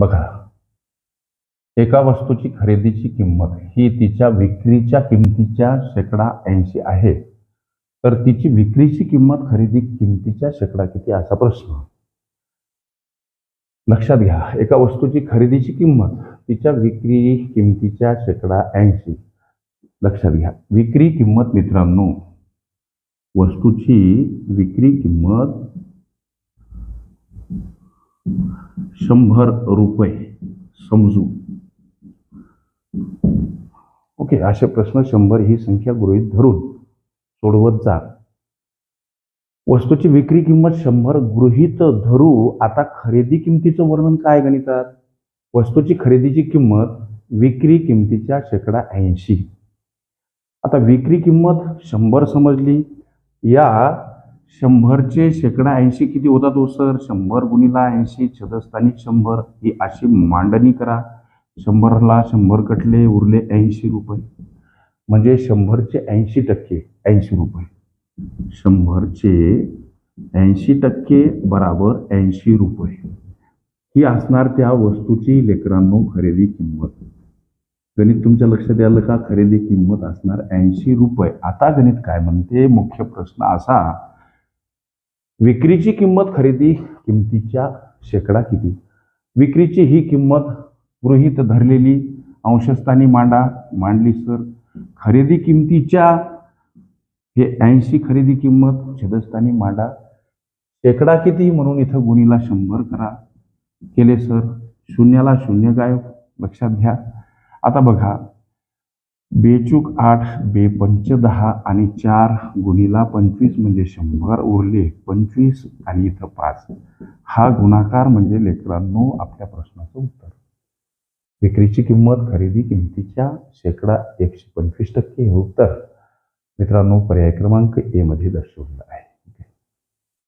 बघा. एका वस्तूची खरेदीची किंमत ही तिच्या विक्रीच्या किमतीच्या शेकडा ऐंशी आहे. तर तिची विक्रीची किंमत खरेदी किमतीच्या शेकडा किती असा प्रश्न. लक्षात घ्या एका वस्तूची खरेदीची किंमत तिच्या विक्री किमतीच्या शेकडा ऐंशी. लक्षात घ्या विक्री किंमत मित्रांनो वस्तूची विक्री किंमत शंभर रुपये समजू. ओके असे प्रश्न शंभर ही संख्या गृहीत धरून सोडवत जा. वस्तूची विक्री किंमत शंभर गृहीत धरू. आता खरेदी किमतीचं वर्णन काय गणितात? वस्तूची खरेदीची किंमत विक्री किमतीच्या शेकडा ऐंशी. आता विक्री किंमत शंभर समजली. या शंभरचे शेकडा ऐंशी किती होतात हो सर? शंभर गुणिला ऐंशी छदस्थानिक शंभर ही अशी मांडणी करा. शंभरला शंभर कटले उरले ऐंशी रुपये. म्हणजे शंभरचे ऐंशी टक्के ऐंशी रुपये. शंभरचे ऐंशी टक्के बराबर ऐंशी रुपये. ही असणार त्या वस्तूची लेकरांनो खरेदी किंमत. गणित तुमच्या लक्षात आलं का? खरेदी किंमत असणार ऐंशी रुपये. आता गणित काय म्हणते? मुख्य प्रश्न असा विक्रीची किंमत खरेदी किमतीच्या शेकडा किती? विक्रीची ही किंमत गृहीत धरलेली अंशस्थानी मांडा मांडली सर. खरेदी किमतीच्या हे ऐंशी खरेदी किंमत छेदस्थानी मांडा. शेकडा किती म्हणून इथं गुणीला शंभर करा. केले सर. शून्याला शून्य गायब. लक्षात घ्या. आता बघा. बेचूक आठ बेपंच दहा आणि चार गुणीला पंचवीस म्हणजे शंभर उरले पंचवीस आणि इथं पाच. हा गुणाकार म्हणजे लेकरांनो आपल्या प्रश्नाचं उत्तर. विक्रीची किंमत खरेदी किमतीच्या शेकडा एकशे पंचवीस टक्के हे उत्तर. मित्रांनो पर्याय क्रमांक ए मध्ये दर्शवलेलं आहे.